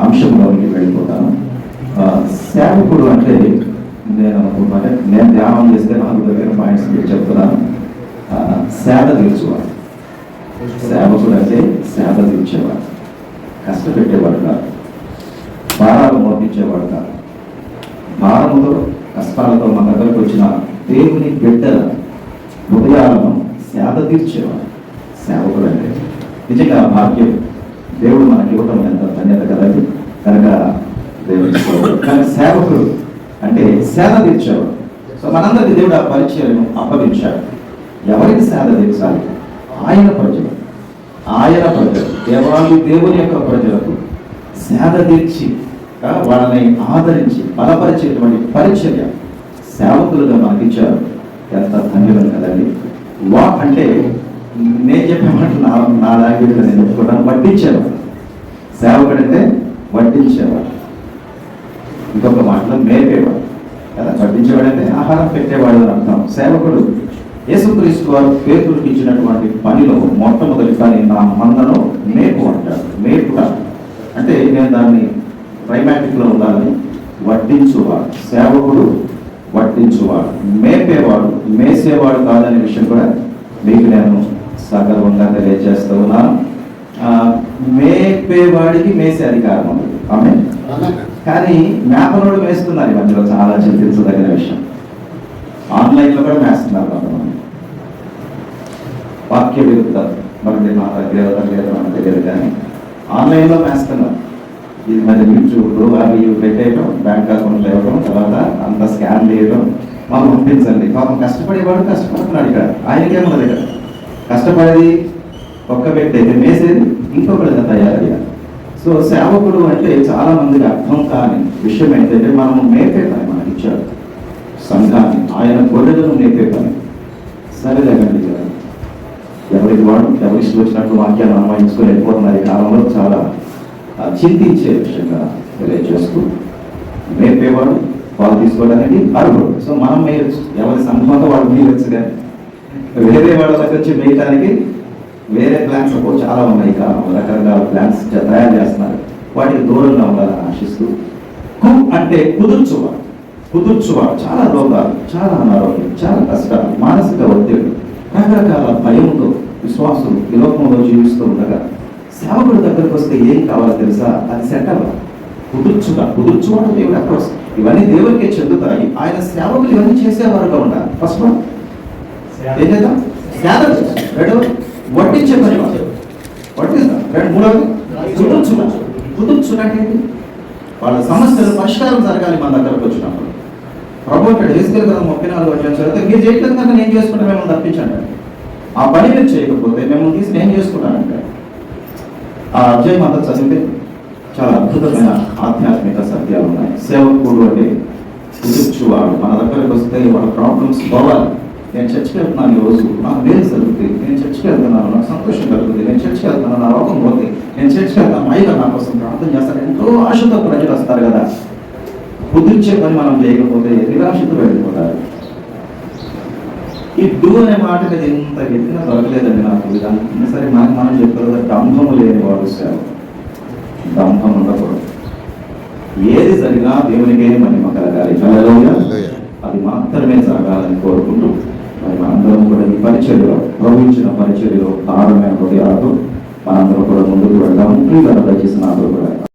అంశంలోనికి వెళ్ళిపోతాను. ఆ, సేవకుడు అంటే నేను అంటే నేను ధ్యానం చేస్తే నాలుగు దగ్గర పాయింట్స్ మీకు చెప్తున్నాను. సేద తీర్చువాడు. సేవకుడు అంటే సేద తీర్చేవాడు. కష్టపెట్టేవాడు కాదు. భారాలు మోపించేవాడు కాదు. భారముతో కష్టాలతో మన దగ్గరకు వచ్చిన దేవుని బిడ్డల హృదయాలను సేద తీర్చేవాడు. సేవకుడు అంటే నిజంగా భాగ్యం దేవుడు మనకి ఇవ్వటం ఎంత ధన్యత కదండి కనుక దేవుడి స్తోత్రం. కానీ సేవకుడు అంటే సేద తీర్చేవాడు. సో మనందరికి దేవుడు ఆ పరిచయం అప్పగించాడు. ఎవరికి సేద తీర్చాలి? ఆయన ప్రజలు ఆయన ప్రజలు దేవాది దేవుని యొక్క ప్రజలకు సేద తీర్చి వాళ్ళని ఆదరించి బలపరిచేటువంటి పరిచర్య సేవకులుగా మనకిచ్చారు. ఎంత ధన్యవాదం కదండి వా అంటే నేను చెప్పే మాట నా నా లాంగ్వేజ్లో నేను ఒప్పుకుంటాను వడ్డించేవాడు సేవకుడు అంటే వడ్డించేవాడు. ఒక మాటలో మేపేవాడు. కదా వడ్డించేవాడు ఆహారం పెట్టేవాడు అని అర్థం. సేవకుడు యేసుక్రీస్తు వారు పేతులకు ఇచ్చినటువంటి పనిలో మొట్టమొదటి పని నా మందను మేపు అంటాడు మేపుట. అంటే నేను దాన్ని ప్రైమాటిక్లో ఉండాలని వడ్డించువాడు. సేవకుడు వడ్డించువాడు. మేపేవాడు. మేసేవాడు కాదనే విషయం కూడా మీకు నేను సగర్వంగా తెలియజేస్తూ ఉన్నాను. మేపేవాడికి మేసే అధికారం ఉంది. ఆమె కానీ మేపనోడు వేస్తున్నారు ఈ మధ్యలో చాలా చింతించదగిన విషయం. ఆన్లైన్లో కూడా మేస్తున్నారు కొంతమంది. వాక్య విరుద్ధ మరి మా దగ్గర లేదు మన తెలియదు కానీ ఆన్లైన్లో వేస్తున్నారు మేస్తున్నారు. ఇది మరి యూట్యూబ్లో అవి పెట్టేయడం బ్యాంక్ అకౌంట్లు ఇవ్వడం తర్వాత అంత స్కాన్ చేయడం మనం పంపించండి. పాపం కష్టపడేవాడు కష్టపడుతున్నాడు ఇక్కడ. ఆయనకేమన్నది ఇక్కడ కష్టపడేది ఒక్క వ్యక్తి అయితే మేసేది ఇంకొకరిగా తయారయ్యారు. సో సేవకుడు అంటే చాలా మందికి అర్థం కాని విషయం ఏంటంటే మనము మేపే పని మనకి ఇచ్చాడు. సంఘాన్ని ఆయన గొర్రెలను మేపే పని సరేలేకండి ఎవరికి వాడు ఎవరి వచ్చినట్టు వచ్చినట్లు వాక్యాన్ని అన్వయించుకొని వెళ్ళిపోతున్నారు ఈ కాలంలో చాలా చింతించే విషయంగా తెలియజేస్తూ మేపేవాడు వాళ్ళు తీసుకోవడానికి అర్హుడు. సో మనం మేయచ్చు. ఎవరి సంఘంతో వాడు మేయచ్చు కానీ వేరే వాళ్ళ దగ్గర వచ్చి మేయటానికి వేరే ప్లాన్స్ అప్పుడు చాలా ఉన్నాయి. కాలంలో రకరకాల ప్లాన్స్ తయారు చేస్తున్నారు. వాటికి దూరంగా ఉండాలని ఆశిస్తూ కు అంటే కుదుర్చువాడు కుదుర్చువాడు చాలా రోగాలు చాలా అనారోగ్యం చాలా కష్టాలు మానసిక ఒత్తిడి రకరకాల భయంతో విశ్వాసం ఈ లోకంలో జీవిస్తూ ఉండగా సేవకుడి దగ్గరకు వస్తే ఏం కావాలో తెలుసా? అది సెట్ అవ్వాలి కుదుర్చుగా కుదుర్చువాడు దేవుడు అక్కడ ఇవన్నీ దేవుడికే చెందుతాయి. ఆయన సేవకులు ఇవన్నీ చేసేవారుగా ఉండాలి. ఫస్ట్ వన్ ఏం చేద్దాం? సేవ రెండవది వడ్డించే పని వడ్డిస్తాం. మూడవది కుదుర్చున? వాళ్ళ సమస్యలు పరిష్కారం జరగాలి మన దగ్గరకు వచ్చినప్పుడు. ప్రభు అంటాడు వేసుకెళ్ళి కదా ముప్పై నాలుగు వచ్చాను చదివితే. మీరు చేయట్లేదు కనుక నేను చేసుకుంటే మిమ్మల్ని తప్పించండి. ఆ పని మీరు చేయకపోతే మిమ్మల్ని తీసి నేను చేసుకుంటానంటే ఆ అధ్యాయం అంతా చదివితే చాలా అద్భుతమైన ఆధ్యాత్మిక సత్యాలు ఉన్నాయి. సేవకుడు అంటే కుదుర్చువాడు. మన దగ్గరకు వస్తే వాళ్ళ ప్రాబ్లమ్స్ పోవాలి నేను చర్చికి వెళ్తున్నాను రోజు నాకు వేరు జరుగుతుంది నేను చర్చికి వెళ్తున్నాను. నాకు సంతోషం కలుగుతుంది. నేను చర్చికి వెళ్తున్నాను. నా రోగం పోతుంది. నేను చర్చికి వెళ్తాను. మైగా నా కోసం ప్రార్థన చేస్తాను ఎంతో ఆశతో ప్రజలు వస్తారు కదా. కుదిర్చే పని మనం చేయకపోతే నిరాశతో వెళ్ళిపోతారు. ఈ డూ అనే మాట మీద ఎంత గట్టిగా దొరకలేదండి నాకు. ఇదంతా సరే మనకు మనం చెప్పారు కదా డంభం లేని వాడు సేవ డంభం ఉండకూడదు. ఏది జరిగినా దేవునికే మహిమ కలగాలి. అది మాత్రమే జరగాలని కోరుకుంటూ మనందరం కూడా ఈ పరిచర్యలో ప్రవహించిన పరిచర్యలో దారుణమైన హృదయాలతో మనందరం కూడా ముందుకు వెళ్దాము ప్రియులను దయచేసి నాతో కూడా